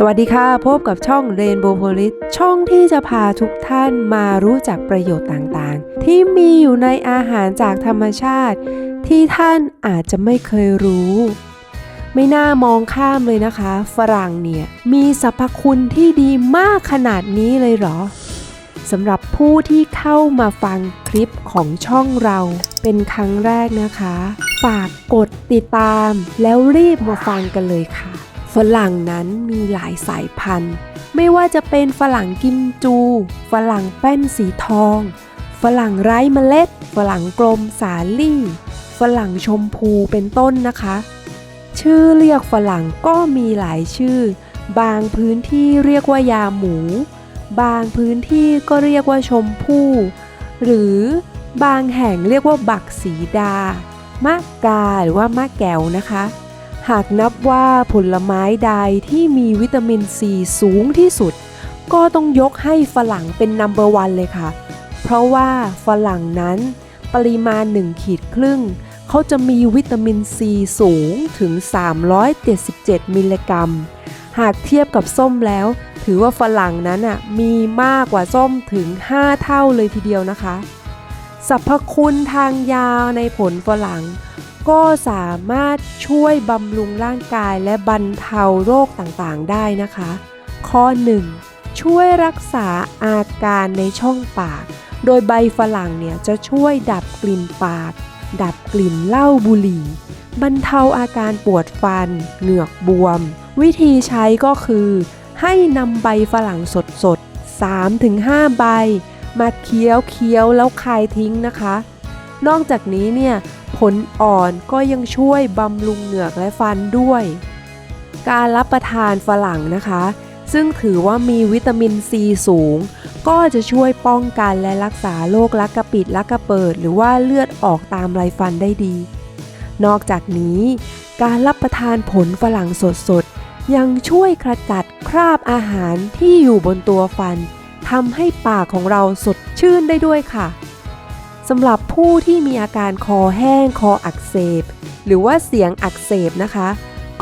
สวัสดีค่ะ พบกับช่อง Rainbow Police ช่องที่จะพาทุกท่านมารู้จักประโยชน์ต่างๆ ที่มีอยู่ในอาหารจากธรรมชาติ ที่ท่านอาจจะไม่เคยรู้ ไม่น่ามองข้ามเลยนะคะ ฝรั่งเนี่ย มีสรรพคุณที่ดีมากขนาดนี้เลยเหรอสำหรับผู้ที่เข้ามาฟังคลิปของช่องเราเป็นครั้งแรกนะคะ ฝากกดติดตามแล้วรีบมาฟังกันเลยค่ะ ฝรั่งนั้นมีหลายสายพันธุ์ ไม่ว่าจะเป็นฝรั่งกิมจู ฝรั่งแป้นสีทอง ฝรั่งไร้เมล็ด ฝรั่งกลมสาลี่ ฝรั่งชมพูเป็นต้นนะคะ ชื่อเรียกฝรั่งก็มีหลายชื่อ บางพื้นที่เรียกว่ายาหมู บางพื้นที่ก็เรียกว่าชมพู่ หรือบางแห่งเรียกว่าบักสีดามะกาหรือว่ามะแก้วนะคะ หากนับว่าผลไม้ใดที่มีวิตามินซีสูงที่สุด ก็ต้องยกให้ฝรั่งเป็นนัมเบอร์วันเลยค่ะ เพราะว่าฝรั่งนั้นปริมาณ 1 ขีดครึ่ง เขาจะมีวิตามินซีสูงถึง 377 มิลลิกรัม หากเทียบกับส้มแล้ว ถือว่าฝรั่งนั้นอะมีมากกว่าส้มถึง 5 เท่าเลยทีเดียวนะคะ สรรพคุณทางยาในผลฝรั่ง ก็สามารถช่วยบำรุงร่างกายและบรรเทาโรคต่างๆ ได้นะคะ ข้อ 1. ช่วยรักษาอาการในช่องปาก โดยใบฝรั่งเนี่ยจะช่วยดับกลิ่นปาก ดับกลิ่นเหล้าบุหรี่ บรรเทาอาการปวดฟัน เหงือกบวม วิธีใช้ก็คือ ให้นำใบฝรั่งสดๆ3-5 ใบ มาเคี้ยวเคี้ยวแล้วคายทิ้งนะคะ นอกจากนี้เนี่ยผลอ่อนก็ยังช่วยบำรุงเหงือกและฟันด้วย การรับประทานฝรั่งนะคะ ซึ่งถือว่ามีวิตามินซีสูง ก็จะช่วยป้องกันและรักษาโรคลักกระปิดลักกระเปิด หรือว่าเลือดออกตามไรฟันได้ดี นอกจากนี้ การรับประทานผลฝรั่งสดๆยังช่วยขจัดคราบอาหารที่อยู่บนตัวฟัน ทำให้ปากของเราสดชื่นได้ด้วยค่ะสำหรับผู้ที่มีอาการคอแห้งคออักเสบ หรือว่าเสียงอักเสบนะคะ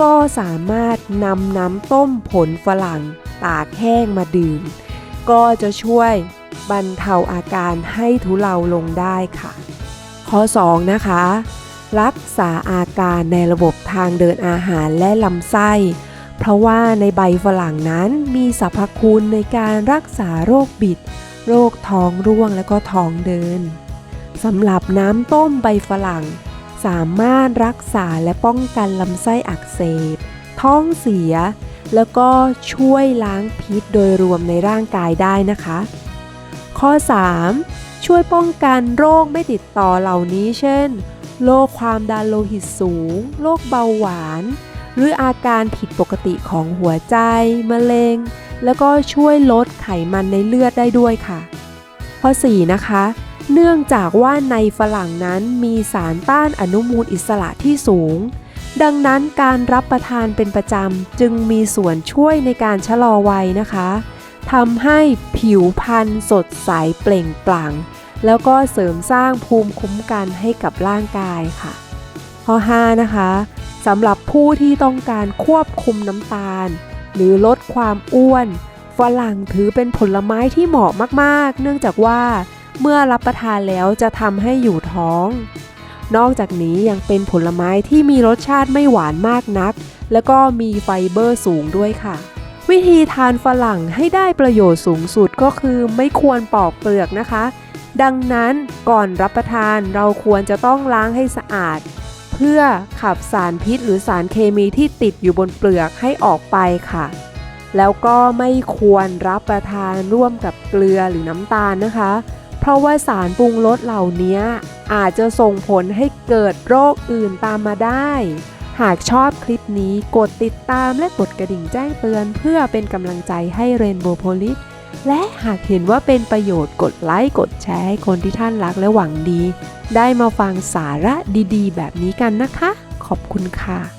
ก็สามารถนำน้ำต้มผลฝรั่ง ตากแห้งมาดื่ม ก็จะช่วยบรรเทาอาการให้ทุเลาลงได้ค่ะ ข้อ 2 นะคะ รักษาอาการในระบบทางเดินอาหารและลำไส้ เพราะว่าในใบฝรั่งนั้นมีสรรพคุณในการรักษาโรคบิด โรคท้องร่วงและก็ท้องเดินสำหรับน้ำต้มใบฝรั่ง สามารถรักษาและป้องกันลำไส้อักเสบ ท้องเสีย แล้วก็ช่วยล้างพิษโดยรวมในร่างกายได้นะคะ ข้อ 3. ช่วยป้องกันโรคไม่ติดต่อเหล่านี้เช่น โรคความดันโลหิตสูง โรคเบาหวาน หรืออาการผิดปกติของหัวใจ มะเร็ง แล้วก็ช่วยลดไขมันในเลือดได้ด้วยค่ะ ข้อ 4 นะคะ เนื่องจากว่าในฝรั่งนั้นมีสารต้านอนุมูลอิสระที่สูง ดังนั้นการรับประทานเป็นประจำจึงมีส่วนช่วยในการชะลอวัยนะคะทำให้ผิวพรรณสดใสเปล่งปลั่ง แล้วก็เสริมสร้างภูมิคุ้มกันให้กับร่างกายค่ะ ข้อ 5 นะคะ สำหรับผู้ที่ต้องการควบคุมน้ำตาล หรือลดความอ้วน ฝรั่งถือเป็นผลไม้ที่เหมาะมากๆ เนื่องจากว่าเมื่อรับประทานแล้วจะทำให้อยู่ท้อง นอกจากนี้ยังเป็นผลไม้ที่มีรสชาติไม่หวานมากนัก แล้วก็มีไฟเบอร์สูงด้วยค่ะ วิธีทานฝรั่งให้ได้ประโยชน์สูงสุดก็คือไม่ควรปอกเปลือกนะคะ ดังนั้นก่อนรับประทานเราควรจะต้องล้างให้สะอาด เพื่อขับสารพิษหรือสารเคมีที่ติดอยู่บนเปลือกให้ออกไปค่ะ แล้วก็ไม่ควรรับประทานร่วมกับเกลือหรือน้ำตาลนะคะ เพราะว่าสารปรุงรสเหล่านี้อาจจะส่งผลให้เกิดโรคอื่นตามมาได้ หากชอบคลิปนี้กดติดตามและกดกระดิ่งแจ้งเตือน เพื่อเป็นกำลังใจให้ Rainbow Police และหากเห็นว่าเป็นประโยชน์กดไลค์กดแชร์ให้คนที่ท่านรักและหวังดี ได้มาฟังสาระดีๆ แบบนี้กันนะคะ ขอบคุณค่ะ